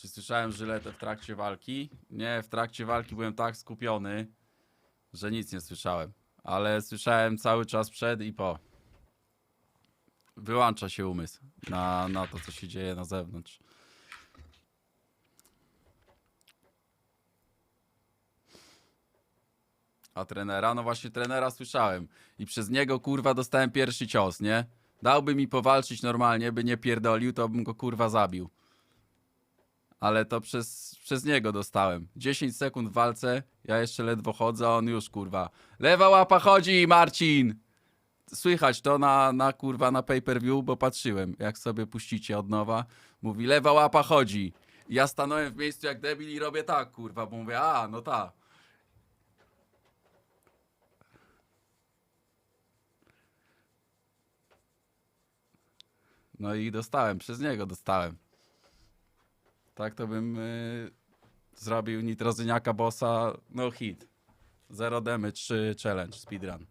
Czy słyszałem żyletę w trakcie walki? Nie, w trakcie walki byłem tak skupiony, że nic nie słyszałem. Ale słyszałem cały czas przed i po. Wyłącza się umysł na, na to, co się dzieje na zewnątrz. A trenera? No właśnie trenera słyszałem. I przez niego kurwa dostałem pierwszy cios, nie? Dałby mi powalczyć normalnie, by nie pierdolił, to bym go kurwa zabił. Ale to przez, przez niego dostałem. 10 sekund w walce, ja jeszcze ledwo chodzę, a on już kurwa. Lewa łapa chodzi, Marcin! Słychać to na, na kurwa na pay-per-view, bo patrzyłem, jak sobie puścicie od nowa. Mówi, lewa łapa chodzi. Ja stanąłem w miejscu jak debil i robię tak, kurwa, bo mówię, a, no tak. No i dostałem, przez niego dostałem. Tak to bym y, zrobił nitrozyniaka bossa, no hit. Zero damage, 3 challenge, speedrun.